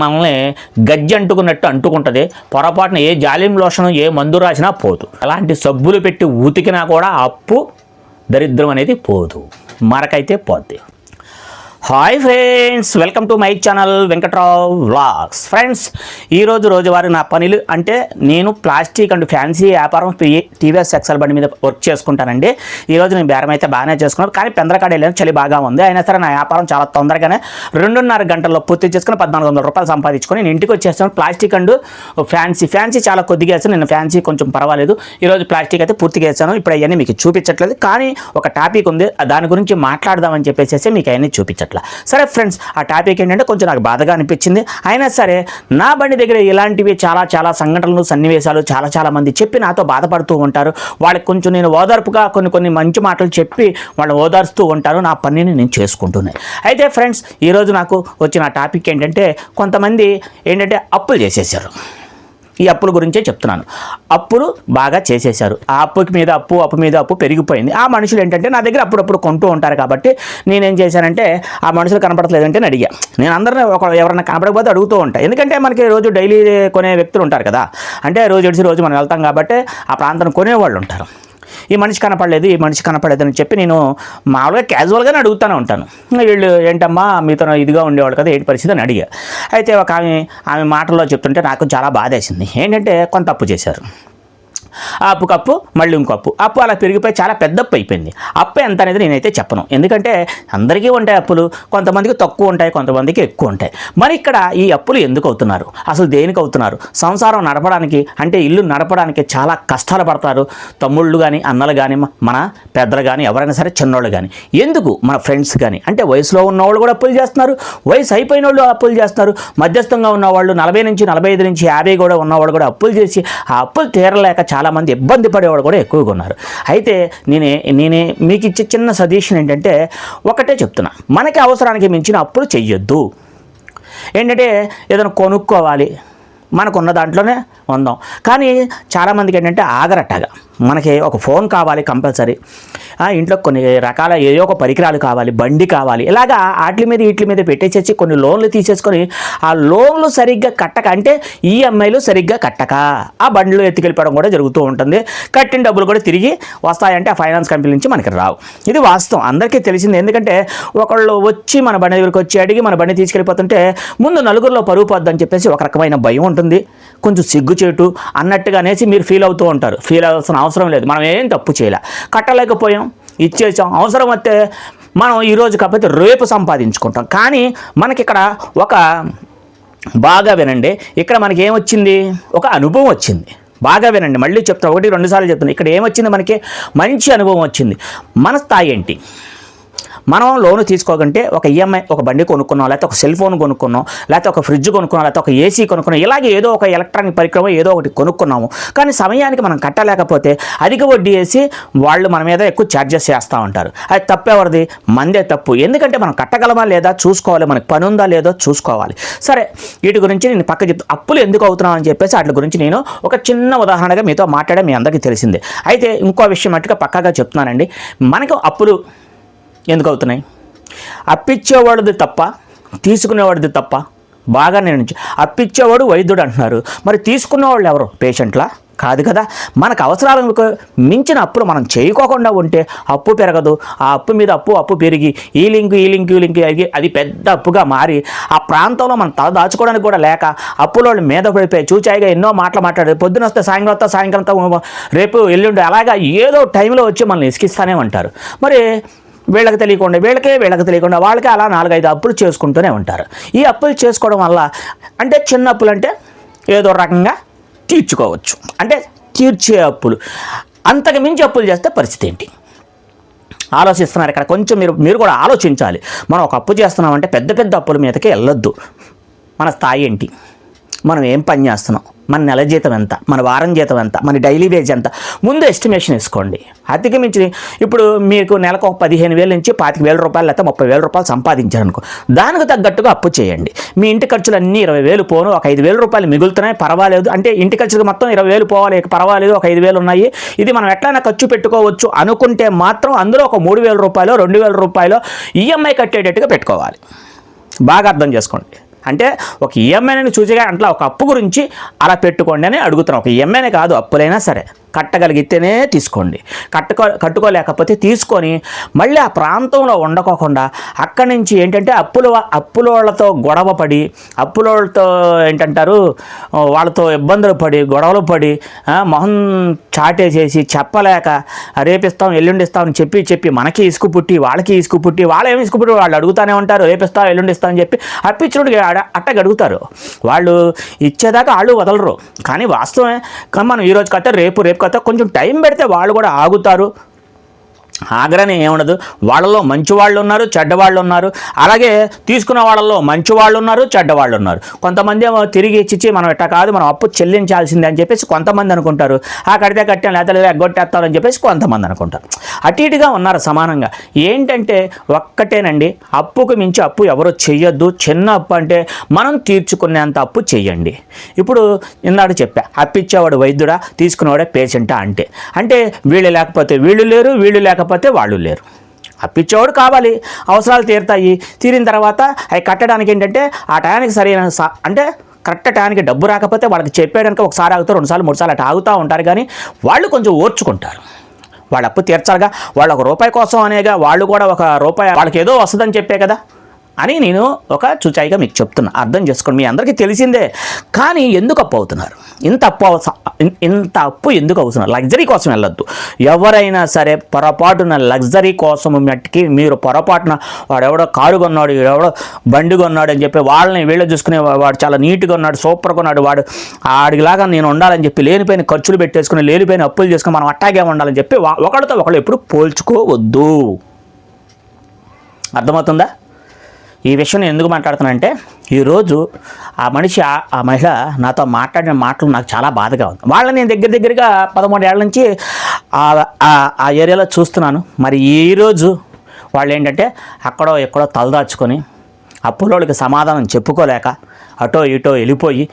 మనల్ని గజ్జి అంటుకున్నట్టు అంటుకుంటుంది. పొరపాటున ఏ జాలిం లోషను ఏ మందు రాసినా పోదు. అలాంటి సబ్బులు పెట్టి ఉతికినా కూడా అప్పు దరిద్రం అనేది పోదు. మరకైతే పోద్ది. Hi friends welcome to my channel Venkatrao vlogs. Friends ఈరోజు రోజువారి నా పనులు అంటే నేను ప్లాస్టిక్ అండ్ ఫ్యాన్సీ వ్యాపారం టీవీఎస్ ఎక్సల్ బండి మీద వర్క్ చేసుకుంటానండి. ఈరోజు నేను బేరం అయితే బాగానే చేసుకున్నాను కానీ పెందరకాడ వెళ్ళాను చలి బాగా ఉంది. అయినా సరే నా వ్యాపారం చాలా తొందరగానే రెండున్నర గంటల్లో పూర్తి చేసుకుని పద్నాలుగు వందల రూపాయలు సంపాదించుకొని నేను ఇంటికి వచ్చేస్తాను ప్లాస్టిక్ అండ్ ఫ్యాన్సీ ఫ్యాన్సీ చాలా కొద్దిగా వేసాను. నేను ఫ్యాన్సీ కొంచెం పర్వాలేదు. ఈరోజు ప్లాస్టిక్ అయితే పూర్తిగా వేసాను. ఇప్పుడు అవన్నీ మీకు చూపించట్లేదు. కానీ ఒక టాపిక్ ఉంది దాని గురించి మాట్లాడదామని చెప్పేసి మీకు అవన్నీ చూపించట్లేదు. అట్లా. సరే ఫ్రెండ్స్ ఆ టాపిక్ ఏంటంటే కొంచెం నాకు బాధగా అనిపించింది. అయినా సరే నా బండి దగ్గర ఇలాంటివి చాలా చాలా సంఘటనలు సన్నివేశాలు చాలా చాలా మంది చెప్పి నాతో బాధపడుతూ ఉంటారు. వాళ్ళకి కొంచెం నేను ఓదార్పుగా కొన్ని కొన్ని మంచి మాటలు చెప్పి వాళ్ళు ఓదార్స్తూ ఉంటారు. నా పనిని నేను చేసుకుంటున్నాను అయితే ఫ్రెండ్స్ ఈరోజు నాకు వచ్చిన టాపిక్ ఏంటంటే కొంతమంది ఏంటంటే అప్పులు చేసేసారు. ఈ అప్పుల గురించే చెప్తున్నాను. అప్పులు బాగా చేసేశారు. ఆ అప్పుకి మీద అప్పు అప్పు మీద అప్పు పెరిగిపోయింది. ఆ మనుషులు ఏంటంటే నా దగ్గర అప్పుడప్పుడు కొంటూ ఉంటారు కాబట్టి నేనేం చేశానంటే ఆ మనుషులు కనపడట్లేదంటే నేను అడిగా. నేను అందరినీ ఒక ఎవరైనా కనపడకపోతే అడుగుతూ ఉంటాను ఎందుకంటే మనకి రోజు డైలీ కొనే వ్యక్తులు ఉంటారు కదా. అంటే రోజు ఎడిసి రోజు మనం వెళ్తాం కాబట్టి ఆ ప్రాంతం కొనేవాళ్ళు ఉంటారు. ఈ మనిషి కనపడలేదు ఈ మనిషి కనపడలేదు అని చెప్పి నేను మామూలుగా క్యాజువల్గానే అడుగుతూనే ఉంటాను. వీళ్ళు ఏంటమ్మా మీతో ఇదిగా ఉండేవాళ్ళు కదా ఏంటి పరిస్థితి అని అడిగా. అయితే ఒక ఆమె ఆమె మాటల్లో చెప్తుంటే నాకు చాలా బాధ వేసింది ఏంటంటే కొంత తప్పు చేశారు. ఆ అప్పు కప్పు మళ్ళీ ఇంకో అప్పు. అప్పు అలా పెరిగిపోయి చాలా పెద్ద అప్పు అయిపోయింది. అప్పు ఎంత అనేది నేనైతే చెప్పను. ఎందుకంటే అందరికీ ఉంటాయి అప్పులు కొంతమందికి తక్కువ ఉంటాయి కొంతమందికి ఎక్కువ ఉంటాయి. మరి ఇక్కడ ఈ అప్పులు ఎందుకు అవుతున్నారు? అసలు దేనికి అవుతున్నారు? సంసారం నడపడానికి అంటే ఇల్లు నడపడానికి చాలా కష్టాలు పడతారు. తమ్ముళ్ళు కానీ అన్నలు కానీ మన పెద్దలు కానీ ఎవరైనా సరే చిన్నోళ్ళు కానీ ఎందుకు? మన ఫ్రెండ్స్ కానీ అంటే వయసులో ఉన్నవాళ్ళు కూడా అప్పులు చేస్తున్నారు. వయసు అయిపోయిన వాళ్ళు అప్పులు చేస్తున్నారు. మధ్యస్థంగా ఉన్నవాళ్ళు నలభై నుంచి నలభై ఐదు నుంచి యాభై కూడా ఉన్నవాళ్ళు కూడా అప్పులు చేసి ఆ అప్పులు తీరలేక చాలామంది ఇబ్బంది పడేవాడు కూడా ఎక్కువగా ఉన్నారు. అయితే నేనే నేనే మీకు ఇచ్చే చిన్న సజెషన్ ఏంటంటే ఒకటే చెప్తున్నా. మనకి అవసరానికి మించిన అప్పులు చెయ్యొద్దు. ఏంటంటే ఏదైనా కొనుక్కోవాలి. మనకున్న దాంట్లోనే ఉందాం. కానీ చాలామందికి ఏంటంటే ఆగరట్టగా మనకి ఒక ఫోన్ కావాలి కంపల్సరీ. ఆ, ఇంట్లో కొన్ని రకాల ఏదో ఒక పరికరాలు కావాలి బండి కావాలి. ఇలాగా వాటి మీద వీటి మీద పెట్టేసేసి కొన్ని లోన్లు తీసేసుకొని ఆ లోన్లు సరిగ్గా కట్టక అంటే ఈఎంఐలు సరిగ్గా కట్టక ఆ బండ్లు ఎత్తుకెళ్ళిపోవడం కూడా జరుగుతూ ఉంటుంది. కట్టిన డబ్బులు కూడా తిరిగి వస్తాయంటే ఆ ఫైనాన్స్ కంపెనీ నుంచి మనకి రావు. ఇది వాస్తవం. అందరికీ తెలిసింది. ఎందుకంటే ఒకళ్ళు వచ్చి మన బండి దగ్గరికి వచ్చి అడిగి మన బండి తీసుకెళ్ళిపోతుంటే ముందు నలుగురిలో పరుగు పోద్దని చెప్పేసి ఒక రకమైన భయం ఉంటుంది. కొంచెం సిగ్గుచేటు అన్నట్టుగా అనేసి మీరు ఫీల్ అవుతూ ఉంటారు. ఫీల్ అవ్వాల్సిన అవసరం లేదు. మనం ఏం తప్పు చేయలే. కట్టలేకపోయాం. ఇచ్చేసాం. అవసరం వస్తే మనం ఈరోజు కాకపోతే రేపు సంపాదించుకుంటాం. కానీ మనకి ఇక్కడ ఒక బాగా వినండి. ఇక్కడ మనకి ఏమొచ్చింది ఒక అనుభవం వచ్చింది. బాగా వినండి. మళ్ళీ చెప్తాను ఒకటి రెండుసార్లు చెప్తాను ఇక్కడ ఏమొచ్చింది మనకి? మంచి అనుభవం వచ్చింది. మన స్థాయి ఏంటి? మనం లోన్ తీసుకోకంటే ఒక ఈఎంఐ ఒక బండి కొనుక్కున్నాం లేకపోతే ఒక సెల్ ఫోన్ కొనుక్కున్నాం లేకపోతే ఒక ఫ్రిడ్జ్ కొనుక్కున్నాం లేకపోతే ఒక ఏసీ కొనుక్కున్నాం ఇలాగే ఏదో ఒక ఎలక్ట్రానిక్ పరికరం ఏదో ఒకటి కొనుక్కున్నాము. కానీ సమయానికి మనం కట్టలేకపోతే అధిక వడ్డీ వేసి వాళ్ళు మన మీద ఎక్కువ ఛార్జెస్ చేస్తూ ఉంటారు. అది తప్పెవరిది? మందే తప్పు. ఎందుకంటే మనం కట్టగలమా లేదా చూసుకోవాలి. మనకి పని ఉందా లేదో చూసుకోవాలి. సరే వీటి గురించి నేను పక్క చెప్తా. అప్పులు ఎందుకు అవుతున్నాం అని చెప్పేసి వాటి గురించి నేను ఒక చిన్న ఉదాహరణగా మీతో మాట్లాడే మీ అందరికీ తెలిసిందే. అయితే ఇంకో విషయం మట్టుగా పక్కగా చెప్తున్నానండి. మనకు అప్పులు ఎందుకు అవుతున్నాయి అప్పిచ్చేవాడిది తప్ప తీసుకునేవాడిది తప్ప బాగా నేను అప్పిచ్చేవాడు వైద్యుడు అంటున్నారు. మరి తీసుకునేవాళ్ళు ఎవరు? పేషెంట్లా? కాదు కదా. మనకు అవసరాలకు మించిన అప్పులు మనం చేయకోకుండా ఉంటే అప్పు పెరగదు. ఆ అప్పు మీద అప్పు అప్పు పెరిగి ఈ లింక్ ఈ లింక్ ఈ లింక్ అయ్యి అది పెద్ద అప్పుగా మారి ఆ ప్రాంతంలో మనం తల దాచుకోవడానికి కూడా లేక అప్పులో మీద పడిపోయి చూచాయిగా ఎన్నో మాటలు మాట్లాడారు పొద్దున వస్తే సాయంకాలం వస్తే సాయంకాలం రేపు ఎల్లుండి అలాగా ఏదో టైంలో వచ్చి మనల్ని ఇసుకిస్తానే ఉంటారు. మరి వీళ్ళకి తెలియకుండా వీళ్ళకే వీళ్ళకి తెలియకుండా వాళ్ళకే అలా నాలుగైదు అప్పులు చేసుకుంటూనే ఉంటారు. ఈ అప్పులు చేసుకోవడం వల్ల అంటే చిన్న అప్పులు అంటే ఏదో రకంగా తీర్చుకోవచ్చు. అంటే తీర్చే అప్పులు. అంతకు మించి అప్పులు చేస్తే పరిస్థితి ఏంటి? ఆలోచిస్తున్నారు ఇక్కడ. కొంచెం మీరు మీరు కూడా ఆలోచించాలి. మనం ఒక అప్పు చేస్తున్నామంటే పెద్ద పెద్ద అప్పుల మీదకి వెళ్ళొద్దు. మన స్థాయి ఏంటి? మనం ఏం పని చేస్తున్నాం? మన నెల జీతం ఎంత? మన వారం జీతం ఎంత? మన డైలీ వేజ్ ఎంత? ముందు ఎస్టిమేషన్ వేసుకోండి. అతికిమించి ఇప్పుడు మీకు నెలకు ఒక పదిహేను వేల నుంచి పాతిక వేల రూపాయలు లేకపోతే ముప్పై వేల రూపాయలు సంపాదించారనుకో దానికి తగ్గట్టుగా అప్పు చేయండి. మీ ఇంటి ఖర్చులు అన్నీ ఇరవై వేలు పోను ఒక ఐదు వేల రూపాయలు మిగులుతున్నాయి పర్వాలేదు. అంటే ఇంటి ఖర్చులకు మొత్తం ఇరవై వేలు పోవాలి పర్వాలేదు ఒక ఐదు వేలు ఉన్నాయి. ఇది మనం ఎట్లయినా ఖర్చు పెట్టుకోవచ్చు అనుకుంటే మాత్రం అందులో ఒక మూడు వేల రూపాయలు రెండు వేల రూపాయలు ఈఎంఐ కట్టేటట్టుగా పెట్టుకోవాలి. బాగా అర్థం చేసుకోండి. అంటే ఒక ఈఎంఐని చూసిగా అట్లా ఒక అప్పు గురించి అలా పెట్టుకోండి అని అడుగుతున్నాం. ఒక ఈఎంఐనే కాదు అప్పులైనా సరే. కట్టగలిగితేనే తీసుకోండి. కట్టుకో కట్టుకోలేకపోతే తీసుకొని మళ్ళీ ఆ ప్రాంతంలో ఉండకోకుండా అక్కడి నుంచి ఏంటంటే అప్పుల అప్పులోళ్ళతో గొడవ పడి అప్పులోళ్ళతో ఏంటంటారు వాళ్ళతో ఇబ్బందులు పడి గొడవలు పడి మొహం చాటేసేసి చెప్పలేక రేపిస్తాం ఎల్లుండిస్తాం అని చెప్పి చెప్పి మనకి ఇసుకు పుట్టి వాళ్ళకి ఇసుకు పుట్టి వాళ్ళు ఏమి ఇసుకు పుట్టి వాళ్ళు అడుగుతానే ఉంటారు రేపిస్తాం ఎల్లుండిస్తాం అని చెప్పి అప్పించుడు అట్టగా అడుగుతారు వాళ్ళు ఇచ్చేదాకా వాళ్ళు వదలరు. కానీ వాస్తవమే కానీ మనం ఈరోజు కట్టే రేపు రేపు కథ కొంచెం టైం పెడితే వాళ్ళు కూడా ఆగుతారు. ఆగ్రహం ఏముండదు. వాళ్ళలో మంచి వాళ్ళు ఉన్నారు చెడ్డవాళ్ళు ఉన్నారు. అలాగే తీసుకున్న వాళ్ళలో మంచి వాళ్ళు ఉన్నారు చెడ్డవాళ్ళు ఉన్నారు. కొంతమంది ఏమో తిరిగి ఇచ్చిచ్చి మనం ఎట్టా కాదు మనం అప్పు చెల్లించాల్సిందే అని చెప్పేసి కొంతమంది అనుకుంటారు. ఆ కడితే కట్టాం లేదా లేదా ఎగ్గొట్టేస్తారని చెప్పేసి కొంతమంది అనుకుంటారు. అటు ఇటుగా ఉన్నారు సమానంగా. ఏంటంటే ఒక్కటేనండి అప్పుకు మించి అప్పు ఎవరు చెయ్యొద్దు. చిన్న అప్పు అంటే మనం తీర్చుకునేంత అప్పు చెయ్యండి. ఇప్పుడు ఇందాక చెప్పా అప్పిచ్చేవాడు వైద్యుడా తీసుకునేవాడే పేషెంటా అంటే. అంటే వీళ్ళు లేకపోతే వీళ్ళు లేరు వీళ్ళు లేకపోతే వాళ్ళు లేరు. అప్పిచ్చేవాడు కావాలి. అవసరాలు తీరుతాయి. తీరిన తర్వాత అవి కట్టడానికి ఏంటంటే ఆ టయానికి సరైన అంటే కరెక్ట్ టయానికి డబ్బు రాకపోతే వాళ్ళకి చెప్పేయడానికి ఒకసారి ఆగుతారు రెండుసార్లు మూడుసార్లు అటు ఆగుతూ ఉంటారు. కానీ వాళ్ళు కొంచెం ఓర్చుకుంటారు. వాళ్ళ అప్పు తీర్చాలిగా. వాళ్ళు ఒక రూపాయి కోసం అనేగా వాళ్ళు కూడా ఒక రూపాయి వాళ్ళకి ఏదో వస్తుందని చెప్పే కదా. అని నేను ఒక చుచాయిగా మీకు చెప్తున్నా. అర్థం చేసుకోండి. మీ అందరికీ తెలిసిందే. కానీ ఎందుకు అప్పు అవుతున్నారు? ఇంత అప్పు ఇంత అప్పు ఎందుకు అవుతున్నారు? లగ్జరీ కోసం వెళ్ళొద్దు. ఎవరైనా సరే పొరపాటున లగ్జరీ కోసం మట్టికి మీరు పొరపాటున వాడెవడో కారు కొన్నాడు ఎవడో బండి కొన్నాడు అని చెప్పి వాళ్ళని వీళ్ళు చూసుకునే వాడు చాలా నీట్గా ఉన్నాడు సూపర్గా ఉన్నాడు. వాడు ఆడిలాగా నేను ఉండాలని చెప్పి లేనిపోయిన ఖర్చులు పెట్టేసుకుని లేనిపోయిన అప్పులు చేసుకుని మనం అట్టాగే ఉండాలని చెప్పి వా- ఒకరు ఒకళ్ళు ఎప్పుడు పోల్చుకోవద్దు. అర్థమవుతుందా? ఈ విషయం నేను ఎందుకు మాట్లాడుతున్నానంటే ఈరోజు ఆ మనిషి ఆ- ఆ మహిళ నాతో మాట్లాడిన మాటలు నాకు చాలా బాధగా ఉంది. వాళ్ళని నేను దగ్గర దగ్గరగా పదమూడు ఏళ్ళ నుంచి ఆ- ఏరియాలో చూస్తున్నాను. మరి ఈరోజు వాళ్ళు ఏంటంటే అక్కడో ఎక్కడో తలదాచుకొని అప్పులోళ్ళకి సమాధానం చెప్పుకోలేక అటో ఇటో వెళ్ళిపోయి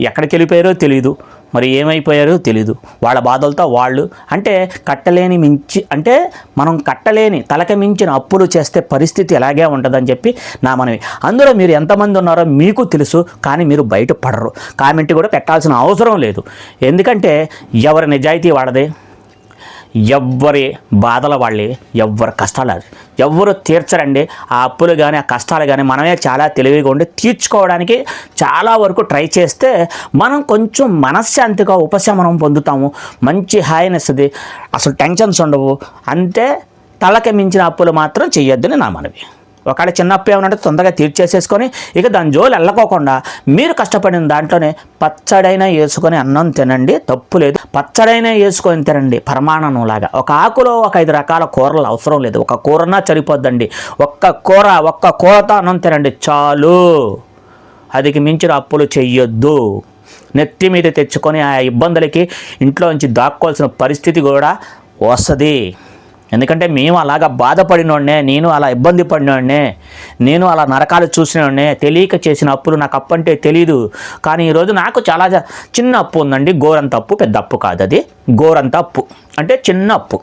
ఎక్కడికి వెళ్ళిపోయారో తెలియదు మరి ఏమైపోయారో తెలియదు వాళ్ళ బాధలతో వాళ్ళు అంటే కట్టలేని మించి అంటే మనం కట్టలేని తలక మించిన అప్పులు చేస్తే పరిస్థితి ఎలాగే ఉంటుందని చెప్పి నా మనవి. అందులో మీరు ఎంతమంది ఉన్నారో మీకు తెలుసు కానీ మీరు బయట పడరు. కామెంట్ కూడా పెట్టాల్సిన అవసరం లేదు. ఎందుకంటే ఎవరి నిజాయితీ వాడదే ఎవ్వరి బాధల వాళ్ళే ఎవ్వరి కష్టాలు ఎవ్వరు తీర్చరండి. ఆ అప్పులు కానీ ఆ కష్టాలు కానీ మనమే చాలా తెలివిగా ఉండి తీర్చుకోవడానికి చాలా వరకు ట్రై చేస్తే మనం కొంచెం మనశ్శాంతిగా ఉపశమనం పొందుతాము. మంచి హాయినిస్తుంది అసలు టెన్షన్స్ ఉండవు. అంతే తలకి మించిన అప్పులు మాత్రం చేయొద్దని నా మనవి. ఒకవేళ చిన్న అప్పు ఏమన్నా తొందరగా తీర్చేసేసుకొని ఇక దాని జోలు వెళ్ళకోకుండా మీరు కష్టపడిన దాంట్లోనే పచ్చడైనా వేసుకొని అన్నం తినండి తప్పు లేదు. పచ్చడైనా వేసుకొని తినండి పరమాణం లాగా. ఒక ఆకులో ఒక ఐదు రకాల కూరలు అవసరం లేదు. ఒక కూరన్నా సరిపోద్దండి. ఒక్క కూర ఒక్క కూరతో అన్నం తినండి చాలు. అదికి మించిన అప్పులు చెయ్యొద్దు. నెత్తి మీద తెచ్చుకొని ఆ ఇబ్బందులకి ఇంట్లో నుంచి దాక్కోవాల్సిన పరిస్థితి కూడా వస్తుంది. ఎందుకంటే మేము అలాగా బాధపడినోడ్నే నేను అలా ఇబ్బంది పడినోడ్నే నేను అలా నరకాలు చూసినోడ్నే తెలియక చేసిన అప్పులు నాకు అప్పు అంటే తెలియదు కానీ ఈరోజు నాకు చాలా చిన్న అప్పు ఉందండి. గోరంత అప్పు పెద్ద అప్పు కాదు అది. గోరంత అప్పు అంటే చిన్న అప్పు.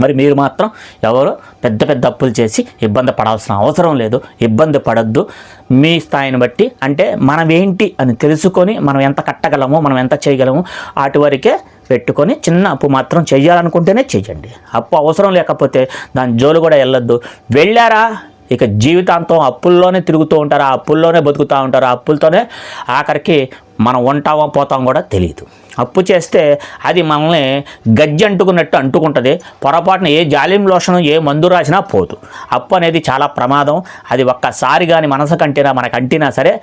మరి మీరు మాత్రం ఎవరు పెద్ద పెద్ద అప్పులు చేసి ఇబ్బంది పడాల్సిన అవసరం లేదు. ఇబ్బంది పడద్దు. మీ స్థాయిని బట్టి అంటే మనం ఏంటి అని తెలుసుకొని మనం ఎంత కట్టగలమో మనం ఎంత చేయగలమో వాటి వరకే పెట్టుకొని చిన్న అప్పు మాత్రం చేయాలనుకుంటేనే చేయండి. అప్పు అవసరం లేకపోతే దాని జోలు కూడా వెళ్ళొద్దు. వెళ్ళారా? ఇక జీవితాంతం అప్పుల్లోనే తిరుగుతూ ఉంటారు ఆ అప్పుల్లోనే బతుకుతూ ఉంటారు ఆ అప్పులతోనే ఆఖరికి మనం ఉంటామో పోతాం కూడా తెలియదు అప్పు చేస్తే అది మనల్ని గజ్జి అంటుకున్నట్టు అంటుకుంటుంది. పొరపాటున ఏ జాలిం లోషణం ఏ మందు రాసినా పోదు. అప్పు అనేది చాలా ప్రమాదం. అది ఒక్కసారి కానీ మనసు కంటినా మనకు అంటినా సరే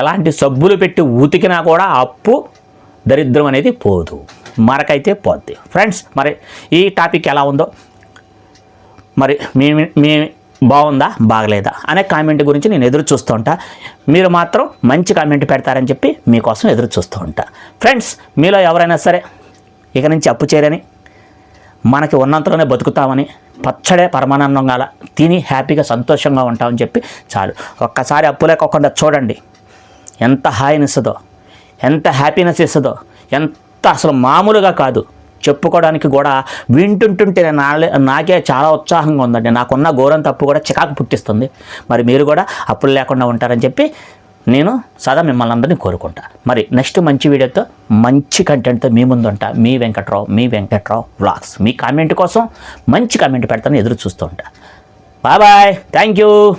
ఎలాంటి సబ్బులు పెట్టి ఉతికినా కూడా అప్పు దరిద్రం అనేది పోదు. మరకైతే పోద్ది. ఫ్రెండ్స్ మరి ఈ టాపిక్ ఎలా ఉందో? మరి మీ మీ బాగుందా? బాగలేదా? అనే కామెంట్ గురించి నేను ఎదురు చూస్తూ ఉంటా. మీరు మాత్రం మంచి కామెంట్ పెడతారని చెప్పి మీకోసం ఎదురు చూస్తూ ఉంటా. ఫ్రెండ్స్ మీలో ఎవరైనా సరే ఇక నుంచి అప్పు చేయరని మనకి ఉన్నంతలోనే బతుకుతామని పచ్చడే పరమానందం గల తిని హ్యాపీగా సంతోషంగా ఉంటామని చెప్పి చాలు. ఒక్కసారి అప్పు లేకోకుండా చూడండి. ఎంత హాయినిస్తుందో ఎంత హ్యాపీనెస్ ఇస్తుందో ఎంత అసలు మామూలుగా కాదు. చెప్పుకోవడానికి కూడా వింటుంటుంటే నాలే నాకే చాలా ఉత్సాహంగా ఉందండి. నాకున్న ఘోరం తప్పు కూడా చికాకు పుట్టిస్తుంది. మరి మీరు కూడా అప్పులు లేకుండా ఉంటారని చెప్పి నేను సదా మిమ్మల్ని అందరినీ కోరుకుంటా. మరి నెక్స్ట్ మంచి వీడియోతో మంచి కంటెంట్తో మీ ముందు ఉంటా. మీ వెంకట్రావు మీ వెంకట్రావు వ్లాగ్స్. మీ కామెంట్ కోసం మంచి కామెంట్ పెడతాను ఎదురు చూస్తూ ఉంటా. Bye bye. Thank you.